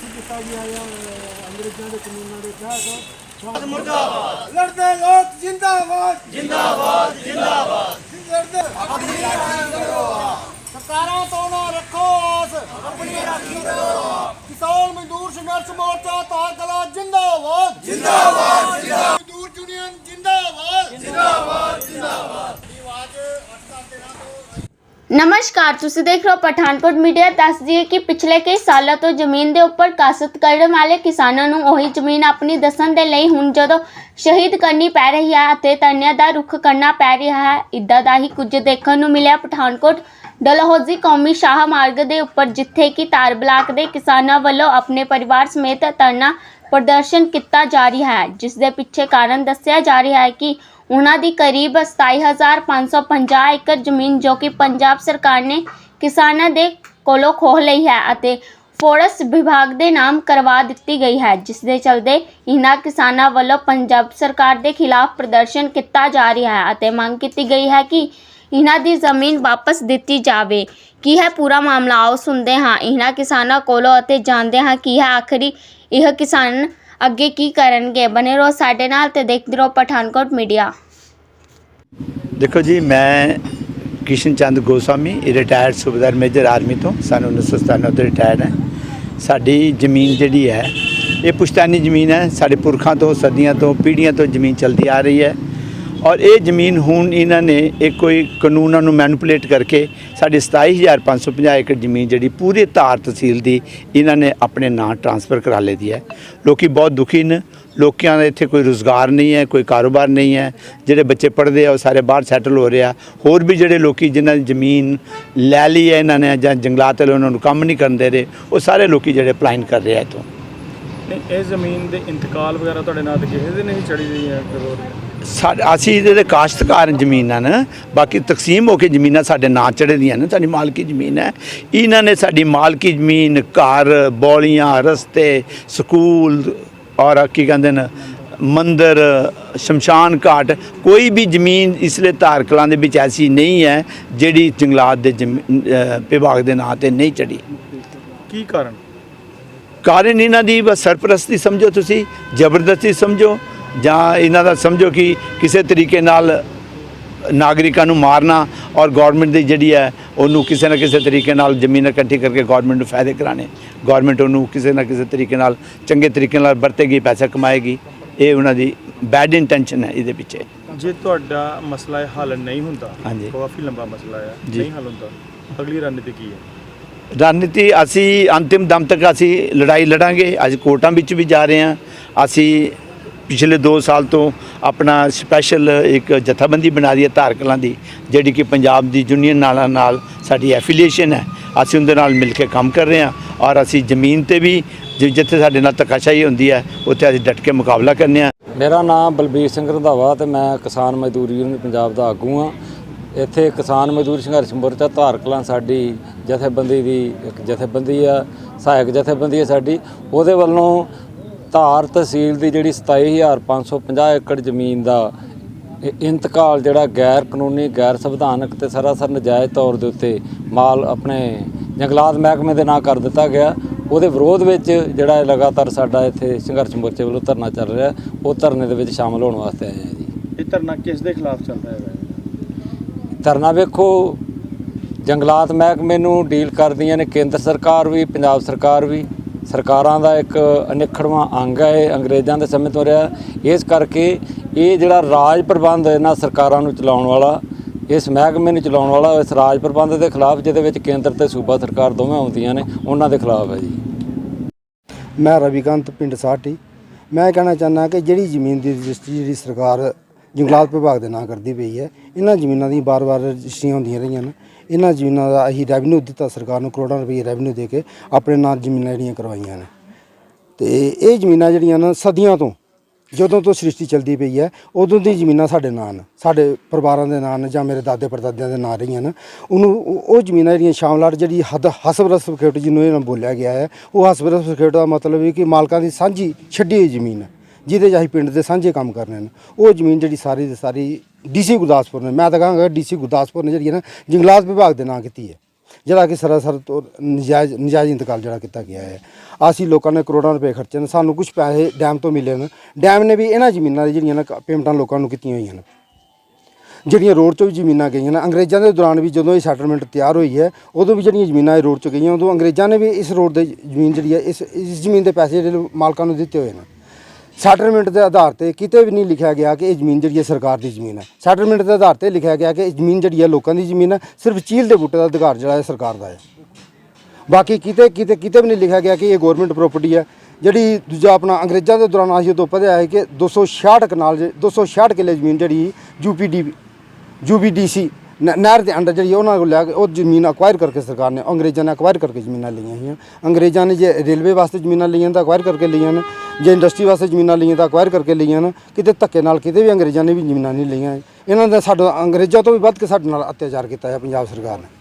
ਜਿਨ੍ਹਾਂ ਦੇ ਜ਼ਮੀਨਾਂ ਦੇ ਤਹਿਤ ਮੁਰਦਾਬਾਦ ਲੜਦੇ ਲੋਕ ਜਿੰਦਾਬਾਦ ਜਿੰਦਾਬਾਦ ਜਿੰਦਾਬਾਦ ਲੜਦੇ ਆਪਣੀ ਰਾਖੀ ਕਰੋ ਸਰਕਾਰਾਂ ਤੋਂ ਨਾ ਰੱਖੋ ਆਸ ਆਪਣੀ ਰਾਖੀ ਕਰੋ ਕਿਸਾਨ ਮਜ਼ਦੂਰ ਸੰਘਰਸ਼ ਮੋਰਚਾ ਤਾਰਕਲਾ ਜਿੰਦਾਬਾਦ ਜਿੰਦਾਬਾਦ ਜਿੰਦਾਬਾਦ। ਨਮਸਕਾਰ, ਤੁਸੀਂ ਦੇਖ ਰਹੇ ਹੋ ਪਠਾਨਕੋਟ ਮੀਡੀਆ। ਦੱਸਦੀ ਦਈਏ ਕਿ ਪਿਛਲੇ ਕਈ ਸਾਲਾਂ ਤੋਂ ਜ਼ਮੀਨ ਦੇ ਉੱਪਰ ਕਾਸਤ ਕਰਨ ਵਾਲੇ ਕਿਸਾਨਾਂ ਨੂੰ ਉਹੀ ਜ਼ਮੀਨ ਆਪਣੀ ਦੱਸਣ ਦੇ ਲਈ ਹੁਣ ਜਦੋਂ ਸ਼ਹੀਦ ਕਰਨੀ ਪੈ ਰਹੀ ਹੈ ਅਤੇ ਧਰਨਿਆਂ ਦਾ ਰੁਖ ਕਰਨਾ ਪੈ ਰਿਹਾ ਹੈ, ਇਦਾਂ ਦਾ ਹੀ ਕੁਝ ਦੇਖਣ ਨੂੰ ਮਿਲਿਆ ਪਠਾਨਕੋਟ। ਡਲਹੌਜ਼ੀ ਕੌਮੀ ਸ਼ਾਹ ਮਾਰਗ ਦੇ ਉੱਪਰ, ਜਿੱਥੇ ਕਿ ਤਾਰ ਬਲਾਕ ਦੇ ਕਿਸਾਨਾਂ ਵੱਲੋਂ ਆਪਣੇ ਪਰਿਵਾਰ ਸਮੇਤ ਧਰਨਾ ਪ੍ਰਦਰਸ਼ਨ ਕੀਤਾ ਜਾ ਰਿਹਾ ਹੈ, ਜਿਸ ਦੇ ਪਿੱਛੇ ਕਾਰਨ ਦੱਸਿਆ ਜਾ ਰਿਹਾ ਹੈ ਕਿ ਉਹਨਾਂ ਦੀ ਕਰੀਬ 27550 ਏਕੜ ਜ਼ਮੀਨ ਜੋ ਕਿ ਪੰਜਾਬ ਸਰਕਾਰ ਨੇ ਕਿਸਾਨਾਂ ਦੇ ਕੋਲੋਂ ਖੋਹ ਲਈ ਹੈ ਅਤੇ ਫੋਰੈਸਟ ਵਿਭਾਗ ਦੇ ਨਾਮ ਕਰਵਾ ਦਿੱਤੀ ਗਈ ਹੈ, ਜਿਸ ਦੇ ਚਲਦੇ ਇਹਨਾਂ ਕਿਸਾਨਾਂ ਵੱਲੋਂ ਪੰਜਾਬ ਸਰਕਾਰ ਦੇ ਖਿਲਾਫ ਪ੍ਰਦਰਸ਼ਨ ਕੀਤਾ ਜਾ ਰਿਹਾ ਹੈ ਅਤੇ ਮੰਗ ਕੀਤੀ ਗਈ ਹੈ ਕਿ ਇਹਨਾਂ ਦੀ ਜ਼ਮੀਨ ਵਾਪਸ ਦਿੱਤੀ ਜਾਵੇ। ਕੀ ਹੈ ਪੂਰਾ ਮਾਮਲਾ? ਆਓ ਸੁਣਦੇ ਹਾਂ। ਇਹਨਾਂ ਕਿਸਾਨਾਂ ਕੋਲੋਂ ਅਤੇ ਜਾਣਦੇ ਹਾਂ ਕੀ ਹੈ ਆਖਰੀ। ਇਹ ਕਿਸਾਨ ਅੱਗੇ ਕੀ ਕਰਨਗੇ? ਬਨੇ ਰਹੋ ਸਾਡੇ ਨਾਲ ਤੇ ਦੇਖਦੇ ਰਹੋ ਪਠਾਨਕੋਟ ਮੀਡੀਆ। ਦੇਖੋ ਜੀ, ਮੈਂ ਕਿਸ਼ਨ ਚੰਦ ਗੋਸਵਾਮੀ ਰਿਟਾਇਰਡ ਸੂਬੇਦਾਰ ਮੇਜਰ ਆਰਮੀ ਤੋਂ। ਸਨ 1997 ਤੋਂ ਰਿਟਾਇਰਡ ਹੈ। ਸਾਡੀ ਜ਼ਮੀਨ ਜਿਹੜੀ ਹੈ, ਇਹ ਪੁਸ਼ਤਾਨੀ ਜ਼ਮੀਨ ਹੈ। ਸਾਡੇ ਪੁਰਖਾਂ ਤੋਂ, ਸਦੀਆਂ ਤੋਂ, ਪੀੜ੍ਹੀਆਂ ਤੋਂ ਜ਼ਮੀਨ ਚੱਲਦੀ ਆ ਰਹੀ ਹੈ। ਔਰ ਇਹ ਜ਼ਮੀਨ ਹੁਣ ਇਹਨਾਂ ਨੇ ਇਹ ਕੋਈ ਕਾਨੂੰਨਾਂ ਨੂੰ ਮੈਨੂਪੂਲੇਟ ਕਰਕੇ ਸਾਡੀ 27550 ਏਕੜ ਜ਼ਮੀਨ ਜਿਹੜੀ ਪੂਰੇ ਧਾਰ ਤਹਿਸੀਲ ਦੀ ਇਹਨਾਂ ਨੇ ਆਪਣੇ ਨਾਂ ਟਰਾਂਸਫਰ ਕਰਾ ਲਈ ਦੀ ਹੈ। ਲੋਕੀ ਬਹੁਤ ਦੁਖੀ ਨੇ। ਲੋਕਾਂ ਦਾ ਇੱਥੇ ਕੋਈ ਰੋਜ਼ਗਾਰ ਨਹੀਂ ਹੈ, ਕੋਈ ਕਾਰੋਬਾਰ ਨਹੀਂ ਹੈ। ਜਿਹੜੇ ਬੱਚੇ ਪੜ੍ਹਦੇ ਆ, ਉਹ ਸਾਰੇ ਬਾਹਰ ਸੈਟਲ ਹੋ ਰਹੇ ਆ। ਹੋਰ ਵੀ ਜਿਹੜੇ ਲੋਕੀ ਜਿਨ੍ਹਾਂ ਦੀ ਜ਼ਮੀਨ ਲੈ ਲਈ ਹੈ ਇਹਨਾਂ ਨੇ ਜਾਂ ਜੰਗਲਾਤ ਵਾਲੇ ਉਹਨਾਂ ਨੂੰ ਕੰਮ ਨਹੀਂ ਕਰਨ ਦੇ ਰਹੇ, ਉਹ ਸਾਰੇ ਲੋਕੀ ਜਿਹੜੇ ਪਲਾਇਨ ਕਰ ਰਹੇ ਆ ਇੱਥੋਂ। ਇਹ ਜ਼ਮੀਨ ਦੇ ਇੰਤਕਾਲ ਵਗੈਰਾ ਤੁਹਾਡੇ ਨਾਂ ਤੇ ਕਿਸੇ ਦੇ ਨਹੀਂ ਚੜੀ ਰਹੀ ਹੈ, ਕਰੋ। ਅਸੀਂ ਜਿਹੜੇ ਕਾਸ਼ਤਕਾਰ ਜ਼ਮੀਨਾਂ ਨੇ ਬਾਕੀ ਤਕਸੀਮ ਹੋ ਕੇ ਜ਼ਮੀਨਾਂ ਸਾਡੇ ਨਾਂ ਚੜੇ ਦੀਆਂ ਨੇ ਸਾਡੀ ਮਾਲਕੀ ਜ਼ਮੀਨ ਹੈ। ਇਹਨਾਂ ਨੇ ਸਾਡੀ ਮਾਲਕੀ ਜ਼ਮੀਨ ਘਰ ਬੌਲੀਆਂ ਰਸਤੇ ਸਕੂਲ ਔਰ ਕੀ ਕਹਿੰਦੇ ਨੇ ਮੰਦਰ ਸ਼ਮਸ਼ਾਨ ਘਾਟ ਕੋਈ ਵੀ ਜ਼ਮੀਨ ਇਸ ਲਈ ਧਾਰਕਲਾਂ ਦੇ ਵਿੱਚ ਐਸੀ ਨਹੀਂ ਹੈ ਜਿਹੜੀ ਜੰਗਲਾਤ ਦੇ ਵਿਭਾਗ ਦੇ ਨਾਂ ਤੇ ਨਹੀਂ ਚੜੀ ਕੀ ਕਾਰਨ? ਕਾਰਨ ਇਹਨਾਂ ਦੀ ਬਸ ਸਰਪ੍ਰਸਤੀ ਸਮਝੋ ਤੁਸੀਂ ਜ਼ਬਰਦਸਤੀ ਸਮਝੋ ਜਾਂ ਇਹਨਾਂ ਦਾ ਸਮਝੋ ਕਿ ਕਿਸੇ ਤਰੀਕੇ ਨਾਲ ਨਾਗਰਿਕਾਂ ਨੂੰ ਮਾਰਨਾ ਔਰ ਗਵਰਨਮੈਂਟ ਦੀ ਜਿਹੜੀ ਹੈ ਉਹਨੂੰ ਕਿਸੇ ਨਾ ਕਿਸੇ ਤਰੀਕੇ ਨਾਲ ਜ਼ਮੀਨ ਇਕੱਠੀ ਕਰਕੇ ਗਵਰਨਮੈਂਟ ਨੂੰ ਫਾਇਦੇ ਕਰਾਣੇ ਗਵਰਨਮੈਂਟ ਉਹਨੂੰ ਕਿਸੇ ਨਾ ਕਿਸੇ ਤਰੀਕੇ ਨਾਲ ਚੰਗੇ ਤਰੀਕੇ ਨਾਲ ਵਰਤੇਗੀ ਪੈਸਾ ਕਮਾਏਗੀ। ਇਹ ਉਹਨਾਂ ਦੀ ਬੈਡ ਇੰਟੈਂਸ਼ਨ ਹੈ ਇਹਦੇ ਪਿੱਛੇ। ਜੇ ਤੁਹਾਡਾ ਮਸਲਾ ਹੱਲ ਨਹੀਂ ਹੁੰਦਾ ਹਾਂਜੀ। ਕਾਫੀ ਲੰਬਾ ਮਸਲਾ ਹੈ। ਨਹੀਂ ਹੱਲ ਹੁੰਦਾ ਅਗਲੀ ਰਣਨੀਤੀ ਕੀ ਹੈ? ਰਣਨੀਤੀ ਅਸੀਂ ਅੰਤਿਮ ਦਮ ਤੱਕ ਅਸੀਂ ਲੜਾਈ ਲੜਾਂਗੇ ਅੱਜ ਕੋਰਟਾਂ ਵਿੱਚ ਵੀ ਜਾ ਰਹੇ ਹਾਂ। ਅਸੀਂ ਪਿਛਲੇ 2 ਸਾਲ ਤੋਂ ਆਪਣਾ ਸਪੈਸ਼ਲ ਇੱਕ ਜਥਾਬੰਦੀ ਬਣਾ ਰਹੀ ਹੈ ਧਾਰਕਲਾਂ ਦੀ, ਜਿਹੜੀ ਕਿ ਪੰਜਾਬ ਦੀ ਯੂਨੀਅਨ ਨਾਲਾਂ ਨਾਲ ਸਾਡੀ ਐਫੀਲੀਏਸ਼ਨ ਹੈ। ਅਸੀਂ ਉਹਦੇ ਨਾਲ ਮਿਲ ਕੇ ਕੰਮ ਕਰ ਰਹੇ ਹਾਂ ਔਰ ਅਸੀਂ ਜ਼ਮੀਨ ਤੇ ਵੀ ਜਿੱਥੇ ਸਾਡੇ ਨਾਲ ਧੱਕਾਸ਼ਾਹੀ ਹੁੰਦੀ ਹੈ, ਉੱਥੇ ਅਸੀਂ ਡਟ ਕੇ ਮੁਕਾਬਲਾ ਕਰਨੇ ਹਾਂ। ਮੇਰਾ ਨਾਮ ਬਲਬੀਰ ਸਿੰਘ ਰੰਧਾਵਾ ਤੇ ਮੈਂ ਕਿਸਾਨ ਮਜ਼ਦੂਰ ਯੂਨੀਅਨ ਪੰਜਾਬ ਦਾ ਆਗੂ ਆ ਇੱਥੇ ਕਿਸਾਨ ਮਜ਼ਦੂਰ ਸੰਘਰਸ਼ ਮੋਰਚਾ ਧਾਰਕਲਾਂ ਸਾਡੀ ਜਥੇਬੰਦੀ ਦੀ ਇੱਕ ਜਥੇਬੰਦੀ ਆ ਸਹਾਇਕ ਜਥੇਬੰਦੀ ਆ ਸਾਡੀ। ਉਹਦੇ ਵੱਲੋਂ ਧਾਰ ਤਹਿਸੀਲ ਦੀ ਜਿਹੜੀ 27550 ਏਕੜ ਜ਼ਮੀਨ ਦਾ ਇੰਤਕਾਲ ਜਿਹੜਾ ਗੈਰ ਕਾਨੂੰਨੀ ਗੈਰ ਸੰਵਿਧਾਨਕ ਤੇ ਸਰਾਸਰ ਨਜਾਇਜ਼ ਤੌਰ ਦੇ ਉੱਤੇ ਮਾਲ ਆਪਣੇ ਜੰਗਲਾਤ ਮਹਿਕਮੇ ਦੇ ਨਾਂ ਕਰ ਦਿੱਤਾ ਗਿਆ। ਉਹਦੇ ਵਿਰੋਧ ਵਿੱਚ ਜਿਹੜਾ ਲਗਾਤਾਰ ਸਾਡਾ ਇੱਥੇ ਸੰਘਰਸ਼ ਮੋਰਚੇ ਵੱਲੋਂ ਧਰਨਾ ਚੱਲ ਰਿਹਾ ਉਹ ਧਰਨੇ ਦੇ ਵਿੱਚ ਸ਼ਾਮਲ ਹੋਣ ਵਾਸਤੇ ਆਏ ਹਾਂ ਜੀ। ਇਹ ਧਰਨਾ ਕਿਸ ਦੇ ਖਿਲਾਫ ਚੱਲਦਾ ਹੈ? ਧਰਨਾ ਵੇਖੋ ਜੰਗਲਾਤ ਮਹਿਕਮੇ ਨੂੰ ਡੀਲ ਕਰਦੀਆਂ ਨੇ ਕੇਂਦਰ ਸਰਕਾਰ ਵੀ ਪੰਜਾਬ ਸਰਕਾਰ ਵੀ। ਸਰਕਾਰਾਂ ਦਾ ਇੱਕ ਅਨਿਖੜਵਾਂ ਅੰਗ ਹੈ, ਇਹ ਅੰਗਰੇਜ਼ਾਂ ਦੇ ਸਮੇਂ ਤੋਂ ਰਿਹਾ। ਇਸ ਕਰਕੇ ਇਹ ਜਿਹੜਾ ਰਾਜ ਪ੍ਰਬੰਧ ਇਹਨਾਂ ਸਰਕਾਰਾਂ ਨੂੰ ਚਲਾਉਣ ਵਾਲਾ, ਇਸ ਮਹਿਕਮੇ ਨੂੰ ਚਲਾਉਣ ਵਾਲਾ, ਇਸ ਰਾਜ ਪ੍ਰਬੰਧ ਦੇ ਖਿਲਾਫ, ਜਿਹਦੇ ਵਿੱਚ ਕੇਂਦਰ ਤੇ ਸੂਬਾ ਸਰਕਾਰ ਦੋਵੇਂ ਆਉਂਦੀਆਂ ਨੇ, ਉਹਨਾਂ ਦੇ ਖਿਲਾਫ ਹੈ ਜੀ। ਮੈਂ ਰਵੀਕਾਂਤ ਪਿੰਡ ਸਾਟੀ। ਮੈਂ ਕਹਿਣਾ ਚਾਹੁੰਦਾ ਕਿ ਜਿਹੜੀ ਜ਼ਮੀਨ ਦੀ ਰਜਿਸਟਰੀ ਜਿਹੜੀ ਸਰਕਾਰ ਜੰਗਲਾਤ ਵਿਭਾਗ ਦੇ ਨਾਂ ਕਰਦੀ ਪਈ ਹੈ, ਇਹਨਾਂ ਜ਼ਮੀਨਾਂ ਦੀ ਬਾਰ-ਬਾਰ ਰਜਿਸਟਰੀਆਂ ਹੁੰਦੀਆਂ ਰਹੀਆਂ ਨੇ। ਇਹਨਾਂ ਜ਼ਮੀਨਾਂ ਦਾ ਅਸੀਂ ਰੈਵਨਿਊ ਦਿੱਤਾ ਸਰਕਾਰ ਨੂੰ, ਕਰੋੜਾਂ ਰੁਪਏ ਰੈਵਨਿਊ ਦੇ ਕੇ ਆਪਣੇ ਨਾਂ ਜ਼ਮੀਨਾਂ ਜਿਹੜੀਆਂ ਕਰਵਾਈਆਂ ਨੇ। ਤੇ ਇਹ ਜ਼ਮੀਨਾਂ ਜਿਹੜੀਆਂ ਨਾ ਸਦੀਆਂ ਤੋਂ, ਜਦੋਂ ਤੋਂ ਸ੍ਰਿਸ਼ਟੀ ਚੱਲਦੀ ਪਈ ਹੈ, ਉਦੋਂ ਦੀ ਜ਼ਮੀਨਾਂ ਸਾਡੇ ਨਾਂ ਨੇ, ਸਾਡੇ ਪਰਿਵਾਰਾਂ ਦੇ ਨਾਂ ਨੇ ਜਾਂ ਮੇਰੇ ਦਾਦੇ ਪੜਦਾਦਿਆਂ ਦੇ ਨਾਂ ਰਹੀਆਂ ਨੇ। ਉਹਨੂੰ ਉਹ ਜ਼ਮੀਨਾਂ ਜਿਹੜੀਆਂ ਸ਼ਾਮਲਾਟ ਜਿਹੜੀ ਹੱਦ ਹਸਬਰਸ ਸਿਕਿਉਰਿਟੀ ਜਿਹਨੂੰ ਇਹਨਾਂ ਬੋਲਿਆ ਗਿਆ ਹੈ, ਉਹ ਹਸਬਰਸ ਸਿਕਿਉਰਿਟੀ ਦਾ ਮਤਲਬ ਹੈ ਕਿ ਮਾਲਕਾਂ ਦੀ ਸਾਂਝੀ ਛੱਡੀ ਹੋਈ ਜ਼ਮੀਨ ਹੈ, ਜਿਹਦੇ 'ਚ ਅਸੀਂ ਪਿੰਡ ਦੇ ਸਾਂਝੇ ਕੰਮ ਕਰਨੇ ਨੇ। ਉਹ ਜ਼ਮੀਨ ਜਿਹੜੀ ਸਾਰੀ ਦੀ ਸਾਰੀ ਡੀਸੀ ਗੁਰਦਾਸਪੁਰ ਨੇ, ਮੈਂ ਤਾਂ ਕਹਾਂਗਾ ਡੀਸੀ ਗੁਰਦਾਸਪੁਰ ਨੇ ਜਿਹੜੀ ਹੈ ਨਾ ਜੰਗਲਾਤ ਵਿਭਾਗ ਦੇ ਨਾਂ ਕੀਤੀ ਹੈ, ਜਿਹੜਾ ਕਿ ਸਰਾਸਰ ਤੋਂ ਨਜਾਇਜ਼ ਨਜਾਇਜ਼ ਇੰਤਕਾਲ ਜਿਹੜਾ ਕੀਤਾ ਗਿਆ ਹੈ। ਅਸੀਂ ਲੋਕਾਂ ਨੇ ਕਰੋੜਾਂ ਰੁਪਏ ਖਰਚੇ ਨੇ, ਸਾਨੂੰ ਕੁਝ ਪੈਸੇ ਡੈਮ ਤੋਂ ਮਿਲੇ ਨੇ। ਡੈਮ ਨੇ ਵੀ ਇਹਨਾਂ ਜ਼ਮੀਨਾਂ ਦੀ ਜਿਹੜੀਆਂ ਨੇ ਕ- ਪੇਮੈਂਟਾਂ ਲੋਕਾਂ ਨੂੰ ਕੀਤੀਆਂ ਹੋਈਆਂ ਨੇ। ਜਿਹੜੀਆਂ ਰੋਡ 'ਚੋਂ ਵੀ ਜ਼ਮੀਨਾਂ ਗਈਆਂ ਨੇ, ਅੰਗਰੇਜ਼ਾਂ ਦੇ ਦੌਰਾਨ ਵੀ ਜਦੋਂ ਇਹ ਸੈਟਲਮੈਂਟ ਤਿਆਰ ਹੋਈ ਹੈ, ਉਦੋਂ ਵੀ ਜਿਹੜੀਆਂ ਜ਼ਮੀਨਾਂ ਇਹ ਰੋਡ 'ਚ ਗਈਆਂ, ਉਦੋਂ ਅੰਗਰੇਜ਼ਾਂ ਨੇ ਵੀ ਇਸ ਰੋਡ ਦੇ ਜ਼ਮੀਨ ਜਿਹੜੀ ਹੈ, ਇਸ ਇਸ ਜ਼ਮੀਨ ਦੇ ਪੈਸੇ ਜਿਹੜੇ ਮਾਲਕਾਂ ਨੂੰ ਦਿੱਤੇ ਹੋਏ ਨੇ। ਸੈਟਲਮੈਂਟ ਦੇ ਆਧਾਰ ਤੇ ਕਿਤੇ ਵੀ ਨਹੀਂ ਲਿਖਿਆ ਗਿਆ ਕਿ ਇਹ ਜ਼ਮੀਨ ਜਿਹੜੀ ਹੈ ਸਰਕਾਰ ਦੀ ਜ਼ਮੀਨ ਹੈ। ਸੈਟਲਮੈਂਟ ਦੇ ਆਧਾਰ ਤੇ ਲਿਖਿਆ ਗਿਆ ਕਿ ਇਹ ਜ਼ਮੀਨ ਜਿਹੜੀ ਹੈ ਲੋਕਾਂ ਦੀ ਜ਼ਮੀਨ ਹੈ, ਸਿਰਫ ਚੀਲ ਦੇ ਬੂਟੇ ਦਾ ਅਧਿਕਾਰ ਜਿਹੜਾ ਹੈ ਸਰਕਾਰ ਦਾ ਹੈ। ਬਾਕੀ ਕਿਤੇ ਕਿਤੇ ਕਿਤੇ ਵੀ ਨਹੀਂ ਲਿਖਿਆ ਗਿਆ ਕਿ ਇਹ ਗਵਰਨਮੈਂਟ ਪ੍ਰਾਪਰਟੀ ਹੈ। ਜਿਹੜੀ ਦੂਜਾ ਆਪਣਾ ਅੰਗਰੇਜ਼ਾਂ ਦੇ ਦੌਰਾਨ ਆਹੀ ਉਦੋਂ ਪਤਾ ਹੈ ਕਿ 266 ਕਨਾਲ ਜੇ- 266 ਕਿੱਲੇ ਜ਼ਮੀਨ ਜਿਹੜੀ ਯੂਪੀਡੀ ਯੂਬੀਡੀਸੀ ਨਹਿਰ ਦੇ ਅੰਡਰ ਜਿਹੜੀ ਉਹਨਾਂ ਕੋਲ ਲੈ ਕੇ ਉਹ ਜ਼ਮੀਨ ਅਕਵਾਇਰ ਕਰਕੇ ਸਰਕਾਰ ਨੇ, ਅੰਗਰੇਜ਼ਾਂ ਨੇ ਅਕਵਾਇਰ ਕਰਕੇ ਜ਼ਮੀਨਾਂ ਲਈਆਂ ਹੋਈਆਂ। ਅੰਗਰੇਜ਼ਾਂ ਨੇ ਜੇ ਰੇਲਵੇ ਵਾਸਤੇ ਜ਼ਮੀਨਾਂ ਲਈਆਂ ਤਾਂ ਅਕਵਾਇਰ ਕਰਕੇ ਲਈਆਂ ਨੇ। ਜੇ ਇੰਡਸਟਰੀ ਵਾਸਤੇ ਜ਼ਮੀਨਾਂ ਲਈਆਂ ਤਾਂ ਅਕਵਾਇਰ ਕਰਕੇ ਲਈਆਂ ਨੇ। ਕਿਤੇ ਧੱਕੇ ਨਾਲ ਕਿਤੇ ਵੀ ਅੰਗਰੇਜ਼ਾਂ ਨੇ ਵੀ ਜ਼ਮੀਨਾਂ ਨਹੀਂ ਲਈਆਂ। ਇਹਨਾਂ ਦਾ ਸਾਡਾ ਅੰਗਰੇਜ਼ਾਂ ਤੋਂ ਵੀ ਵੱਧ ਕੇ ਸਾਡੇ ਨਾਲ ਅਤਿਆਚਾਰ ਕੀਤਾ ਹੈ ਪੰਜਾਬ ਸਰਕਾਰ ਨੇ।